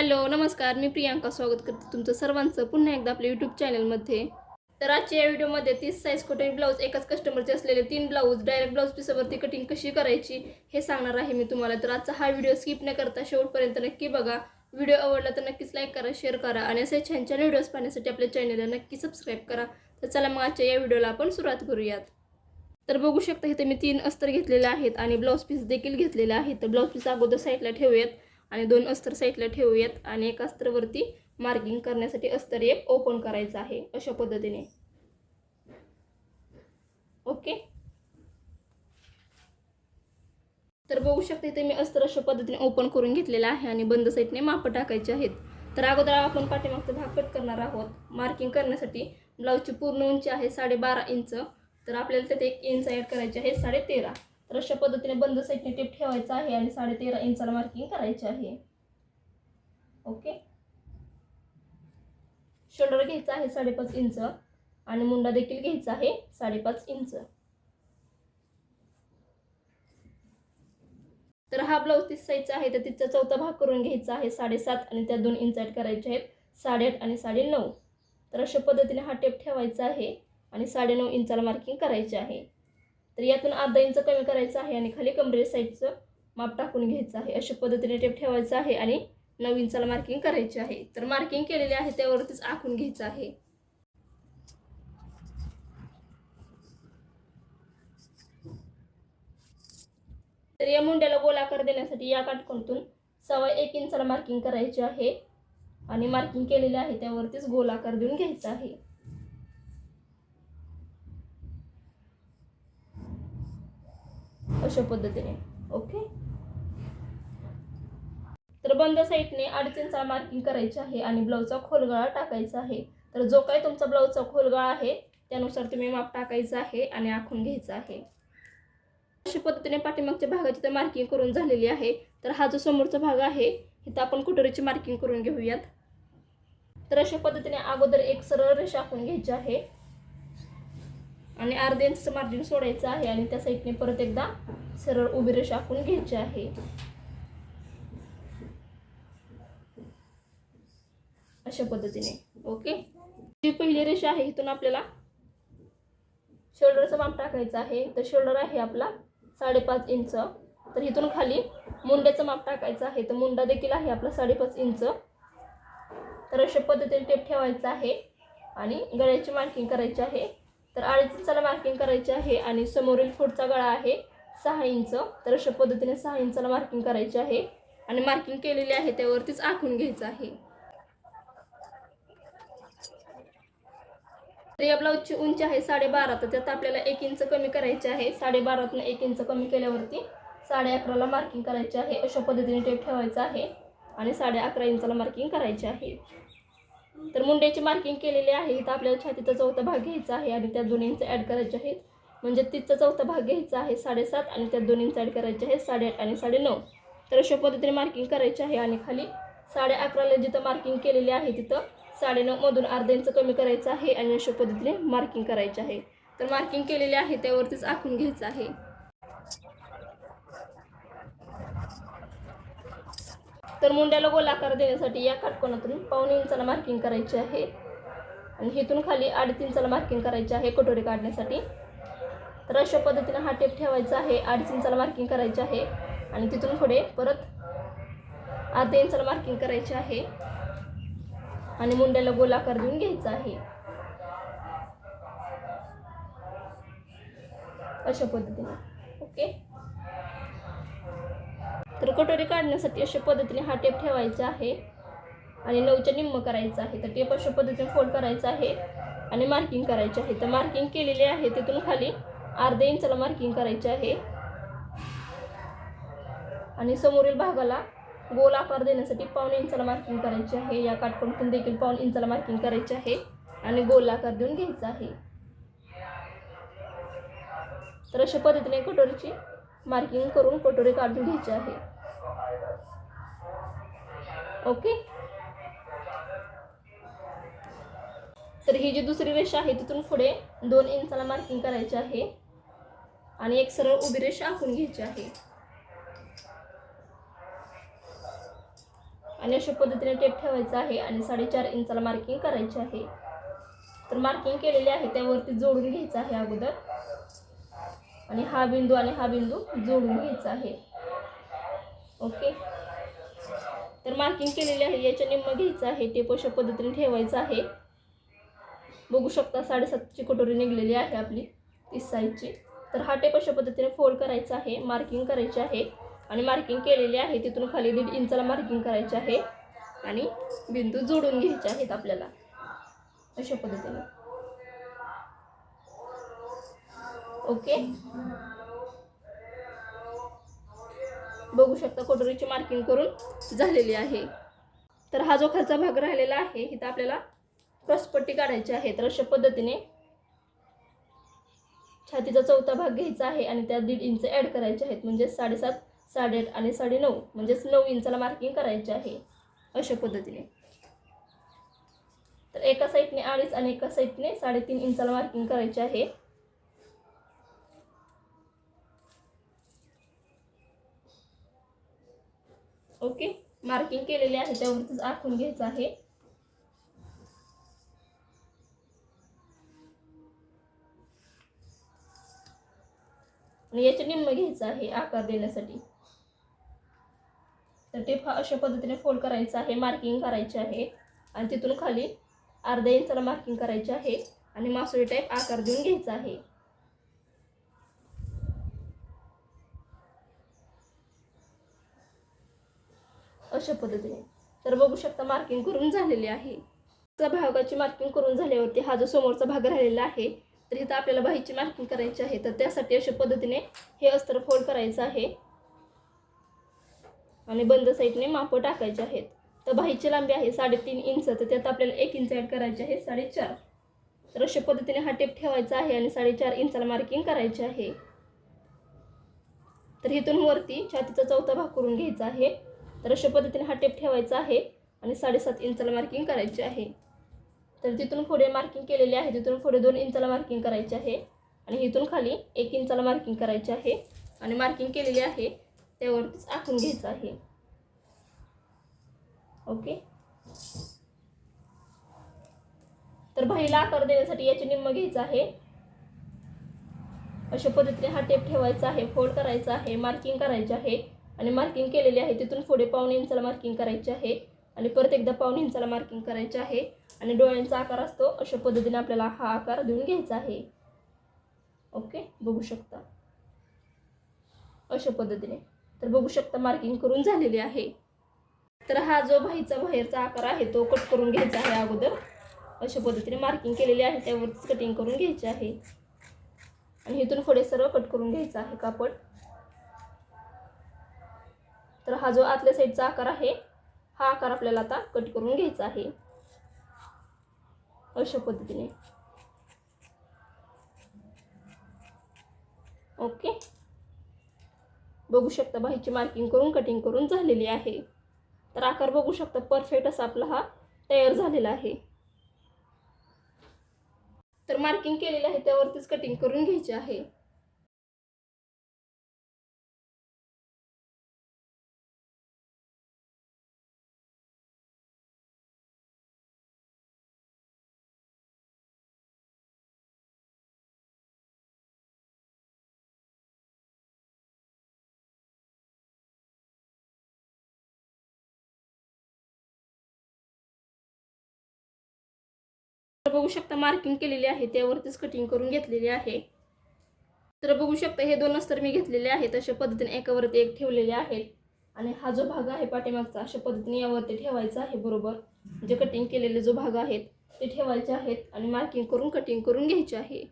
Hello नमस्कार. मी प्रियांका स्वागत करते तुमचं सर्वांचं पुन्हा एकदा आपल्या यूट्यूब चॅनलमध्ये तर आजच्या या व्हिडिओमध्ये तीस साईज कोटिंग ब्लाऊज एकाच कस्टमरचे असलेले तीन ब्लाऊज डायरेक्ट ब्लाऊज पिसावरती कटिंग कशी करायची हे सांगणार आहे मी तुम्हाला. तर आजचा हा व्हिडिओ स्किप न करता शेवटपर्यंत नक्की बघा. व्हिडिओ आवडला तर नक्कीच लाईक करा शेअर करा आणि असे छान छान व्हिडिओज पाहण्यासाठी आपल्या चॅनलला नक्की सबस्क्राईब करा. तर चला मग आजच्या या व्हिडिओला आपण सुरुवात करूयात. तर बघू शकता इथे मी तीन अस्तर घेतलेले आहेत आणि ब्लाऊज पीस देखील घेतलेले आहेत. तर ब्लाऊज पीस अगोदर साईडला ठेवूयात. आणि दोन अस्तर साईडला ठेवूयात आणि एक अस्त्रवरती मार्किंग करण्यासाठी अस्तर एक ओपन करायचं आहे अशा पद्धतीने. ओके तर बघू शकते इथे मी अस्तर अशा पद्धतीने ओपन करून घेतलेलं आहे आणि बंद साईडने मापं टाकायचे आहेत. तर अगोदर आपण पाठीमागचा भाग कट करणार आहोत. मार्किंग करण्यासाठी ब्लाऊजची पूर्ण उंची आहे साडेबारा इंच तर आपल्याला त्यात एक इंच ॲड करायची आहे साडे तर अशा पद्धतीने बंद साईडने टेप ठेवायचा आहे आणि साडे तेरा इंचाला मार्किंग करायची आहे. ओके शोल्डर घ्यायचा आहे साडेपाच इंच आणि मुंडा देखील घ्यायचा आहे साडेपाच इंच. तर हा ब्लाऊज तीस साईजचा आहे तर तिचा चौथा भाग करून घ्यायचा आहे साडेसात आणि त्या दोन इंच ॲड करायचे आहेत साडेआठ आणि साडे नऊ तर अशा पद्धतीने हा टेप ठेवायचा आहे आणि साडेनऊ इंचाला मार्किंग करायचे आहे. तर यातून अर्धा इंच कमी करायचं आहे आणि खाली कमरे साईडचं माप टाकून घ्यायचं आहे. अशा पद्धतीने टेप ठेवायचं आहे आणि नऊ इंचाला मार्किंग करायचे आहे. तर मार्किंग केलेले आहे त्यावरतीच आखून घ्यायचं आहे. तर या मुंड्याला गोलाकार देण्यासाठी या काटकोनातून सव्वा एक इंचाला मार्किंग करायचे आहे आणि मार्किंग केलेले आहे त्यावरतीच गोलाकार देऊन घ्यायचा आहे. अशा पद्धतीने ओके तर बंद साईडने अडीच मार्किंग करायचे आहे आणि ब्लाऊजचा खोलगळा टाकायचा आहे. तर जो काही तुमचा ब्लाऊजचा खोलगळा आहे त्यानुसार तुम्ही माप टाकायचं आहे आणि आखून घ्यायचं आहे. अशा पद्धतीने पाठीमागच्या भागाची तर मार्किंग करून झालेली आहे. तर हा जो समोरचा भाग आहे इथं आपण कुटोरीची मार्किंग करून घेऊयात. तर अशा पद्धतीने अगोदर एक सरळ रेषा आखून घ्यायची आहे. आणि अर्धे इंचचं मार्जिन सोडायचं आहे आणि त्या साईडने परत एकदा सरळ उभी रेषा आपण घ्यायची आहे. अशा पद्धतीने ओके जी पहिली रेषा आहे इथून आपल्याला शोल्डरचं माप टाकायचं आहे. तर शोल्डर आहे आपला साडेपाच इंच. तर इथून खाली मुंड्याचं माप टाकायचं आहे. तर मुंडा देखील आहे आपला साडेपाच इंच. तर अशा पद्धतीने टेप ठेवायचं आहे आणि गळ्याची मार्किंग करायची आहे. तर अडीच इंचाला मार्किंग करायची आहे आणि समोरील पुढचा गळा आहे सहा इंच. तर अशा पद्धतीने सहा इंचाला मार्किंग करायची आहे आणि मार्किंग केलेली आहे त्यावरतीच आखून घ्यायचं आहे. तर या ब्लाऊजची उंची आहे साडेबारा. तर त्यात आपल्याला एक इंच कमी करायचे आहे. साडेबारातनं एक इंच कमी केल्यावरती साडे अकराला मार्किंग करायचे आहे. अशा पद्धतीने टेप ठेवायचं आहे आणि साडे अकरा इंचाला मार्किंग करायचे आहे. तर मुंड्याची मार्किंग केलेली आहे. इथं आपल्याला छातीचा चौथा भाग घ्यायचा आहे आणि त्या दोन इंच ॲड करायचे आहेत. म्हणजे तिथचा चौथा भाग घ्यायचा आहे साडेसात आणि त्या दोन इंच ॲड करायचे आहेत साडेआठ आणि साडे नऊ तर अशा पद्धतीने मार्किंग करायचे आहे आणि खाली साडे अकराला जिथं मार्किंग केलेली आहे तिथं साडेनऊमधून अर्धा इंच कमी करायचं आहे आणि अशा पद्धतीने मार्किंग करायचे आहे. तर मार्किंग केलेले आहे त्यावरतीच आखून घ्यायचं आहे. तर मुंड्याला गोलाकार देण्यासाठी या काटकोनातून पावणे इंचाला मार्किंग करायची आहे. आणि इथून खाली अडीच इंचाला मार्किंग करायची आहे कटोरी काढण्यासाठी. तर अशा पद्धतीने हा टेप ठेवायचा आहे. अडीच इंचाला मार्किंग करायचे आहे. आणि तिथून पुढे परत अर्ध्या इंचाला मार्किंग करायचे आहे. आणि मुंड्याला गोलाकार देऊन घ्यायचा आहे. अशा पद्धतीने. ओके? तर कटोरी काढण्यासाठी अशा पद्धतीने हा टेप ठेवायचा आहे आणि नऊच्या निम्म करायचं आहे. तर टेप अशा पद्धतीने फोल्ड करायचं आहे आणि मार्किंग करायचे आहे. तर मार्किंग केलेली आहे तिथून खाली अर्ध्या इंचाला मार्किंग करायचे आहे. आणि समोरील भागाला गोल आकार देण्यासाठी पाऊण इंचाला मार्किंग करायचे आहे. या काटकोणतून देखील पाऊण इंचाला मार्किंग करायचे आहे आणि गोल आकार देऊन घ्यायचा आहे. तर अशा पद्धतीने कटोरीची मार्किंग करून कटोरी काढून घ्यायची आहे. ओके तर ही जी दुसरी रेषा आहे तिथून पुढे दोन इंचाला मार्किंग करायचे आहे. आणि एक सरळ उभी रेषा आखून घ्यायची आहे. आणि अशा पद्धतीने टेप ठेवायचा आहे आणि साडेचार इंचाला मार्किंग करायची आहे. तर मार्किंग केलेली आहे त्यावरती जोडून घ्यायचं आहे अगोदर. आणि हा बिंदू आणि हा बिंदू जोडून घ्यायचा आहे. ओके. तर मार्किंग केलेली आहे. याच्या निम्म घ्यायचं आहे. टेप अशा पद्धतीने ठेवायचं आहे. बघू शकता साडेसातची कटोरी निघलेली आहे आपली तीस साईजची तर हा टेप अशा पद्धतीने फोल्ड करायचा आहे. मार्किंग करायची आहे. आणि मार्किंग केलेली आहे. तिथून खाली दीड इंचाला मार्किंग करायचे आहे. आणि बिंदू जोडून घ्यायचे आहेत आपल्याला. अशा पद्धतीने. ओके. बघू शकता कटोरीची मार्किंग करून झालेली आहे. तर हा जो खालचा भाग राहिलेला आहे इथं आपल्याला क्रॉसपट्टी काढायची आहे. तर अशा पद्धतीने छातीचा चौथा भाग घ्यायचा आहे आणि त्या दीड इंच ॲड करायचे आहेत. म्हणजे साडेसात साडेआठ आणि साडे नऊ म्हणजेच नऊ इंचाला मार्किंग करायचे आहे. अशा पद्धतीने. तर एका साईडने अडीच आणि एका साईडने साडेतीन इंचाला मार्किंग करायचे आहे. ओके? मार्किंग केलेले आहे त्यावरतीच आखून घ्यायचं आहे. आणि याचे निम्म घ्यायचं आहे आकार देण्यासाठी. तर ते अशा पद्धतीने फोल्ड करायचं आहे मार्किंग करायचे आहे. आणि तिथून खाली अर्ध्या इंचाला मार्किंग करायचे आहे. आणि मासोळी टाईप आकार देऊन घ्यायचा आहे. अशा पद्धतीने. तर बघू शकता मार्किंग करून झालेली आहे. त्या भागाची मार्किंग करून झाल्यावरती हा जो समोरचा भाग राहिलेला आहे तर इथं आपल्याला बाहीची मार्किंग करायची आहे. तर त्यासाठी अशा पद्धतीने हे अस्तर फोल्ड करायचं आहे. आणि बंद साईडने माप टाकायचे आहेत. तर बाहीची लांबी आहे साडेतीन इंच तर त्यात आपल्याला एक इंच ॲड करायचे आहे साडेचार. तर अशा पद्धतीने हा टेप ठेवायचा आहे आणि साडेचार इंचाला मार्किंग करायची आहे. तर इथून वरती छातीचा चौथा भाग करून घ्यायचा आहे. तर अशा पद्धतीने हा टेप ठेवायचा आहे आणि साडेसात इंचाला मार्किंग करायची आहे. तर तिथून पुढे मार्किंग केलेले आहे तिथून पुढे दोन इंचाला मार्किंग करायचे आहे आणि इथून खाली एक इंचाला मार्किंग करायचे आहे आणि मार्किंग केलेली आहे त्यावरतीच आखून घ्यायचं आहे. ओके तर बाईला आकार देण्यासाठी याचे निम्म घ्यायचं आहे. अशा पद्धतीने हा टेप ठेवायचा आहे फोल्ड करायचा आहे मार्किंग करायचे आहे. आणि मार्किंग केलेली आहे. तिथून पुढे पावणे इंचाला मार्किंग करायचे आहे. आणि परत एकदा पावणे इंचाला मार्किंग करायचे आहे. आणि डोळ्यांचा आकार असतो अशा पद्धतीने आपल्याला हा आकार देऊन घ्यायचा आहे. ओके? बघू शकता. अशा पद्धतीने. तर बघू शकता मार्किंग करून झालेली आहे. तर हा जो बाहीचा बाहेरचा आकार आहे तो कट करून घ्यायचा आहे अगोदर. अशा पद्धतीने मार्किंग केलेली आहे त्यावरतीच कटिंग करून घ्यायची आहे. आणि इथून पुढे सर्व कट करून घ्यायचं आहे कापड. तर हा जो आतल्या साईडचा आकार आहे हा आकार आपल्याला आता कट करून घ्यायचा आहे. अशा पद्धतीने. ओके. बघू शकता बाहीची मार्किंग करून कटिंग करून झालेली आहे. तर आकार बघू शकता परफेक्ट असा आपला हा तयार झालेला आहे. तर मार्किंग केलेलं आहे त्यावरतीच कटिंग करून घ्यायची आहे. तर बघू शकता मार्किंग केलेली आहे त्यावरतीच कटिंग करून घेतलेली आहे. तर बघू शकता हे दोन अस्तर मी घेतलेले आहेत अशा पद्धतीने एकावरती एक ठेवलेले आहेत आणि हा जो भाग आहे पाठीमागचा अशा पद्धतीने यावरती ठेवायचा आहे बरोबर. म्हणजे जे कटिंग केलेले जो भाग आहेत ते ठेवायचे आहेत आणि मार्किंग करून कटिंग करून घ्यायचे आहे.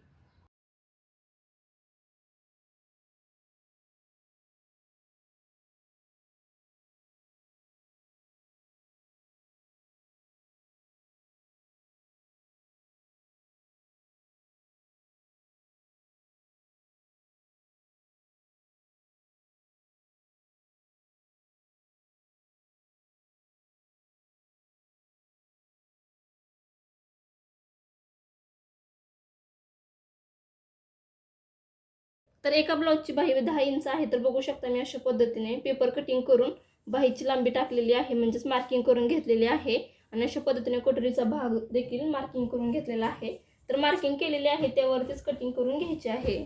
तर एका ब्लाऊजची बाही दहा इंच आहे तर बघू शकता मी अशा पद्धतीने पेपर कटिंग करून बाहीची लांबी टाकलेली आहे म्हणजेच मार्किंग करून घेतलेली आहे. आणि अशा पद्धतीने कटोरीचा भाग देखील मार्किंग करून घेतलेला आहे. तर मार्किंग केलेली आहे त्यावरतीच कटिंग करून घ्यायची आहे.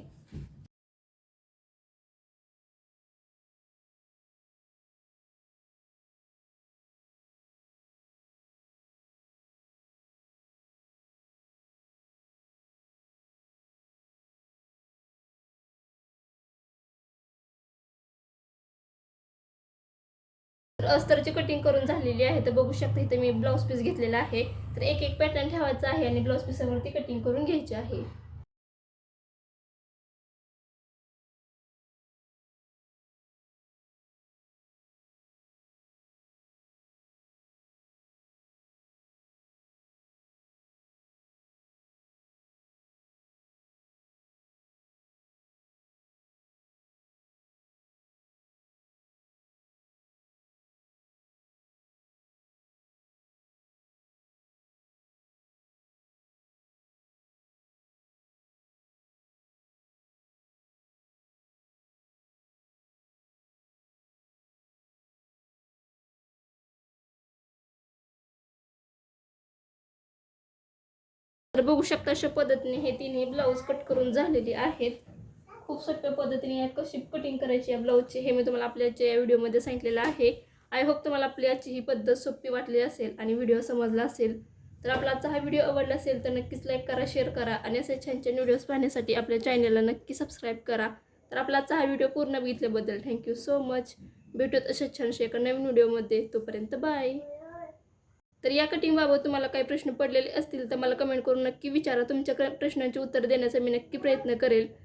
तर अस्तरची कटिंग करून झालेली आहे. तर बघू शकता इथे मी ब्लाऊज पीस घेतलेला आहे. तर एक एक पॅटर्न ठेवायचा आहे आणि ब्लाऊज पीसवरती कटिंग करून घ्यायची आहे. तर बघू शकता अशा पद्धतीने हे तिन्ही ब्लाऊज कट करून झालेली आहेत. खूप सोप्या पद्धतीने या कशी कटिंग करायची या ब्लाऊजची हे मी तुम्हाला आपल्या आजच्या या व्हिडिओमध्ये सांगितलेलं आहे. आय होप तुम्हाला आपली आजची ही पद्धत सोपी वाटली असेल आणि व्हिडिओ समजला असेल. तर आपला आजचा हा व्हिडिओ आवडला असेल तर नक्कीच लाईक करा शेअर करा आणि असे छान छान व्हिडिओज पाहण्यासाठी आपल्या चॅनलला नक्की सबस्क्राईब करा. तर आपला आजचा हा व्हिडिओ पूर्ण बघितल्याबद्दल थँक्यू सो मच भेटूत अशा छानशा एका नवीन व्हिडिओमध्ये तोपर्यंत बाय तर या कटिंगबाबत तुम्हाला काही प्रश्न पडलेले असतील तर मला कमेंट करून नक्की विचारा. तुमच्या क- प्रश्नांची उत्तर देण्याचा मी नक्की प्रयत्न करेल.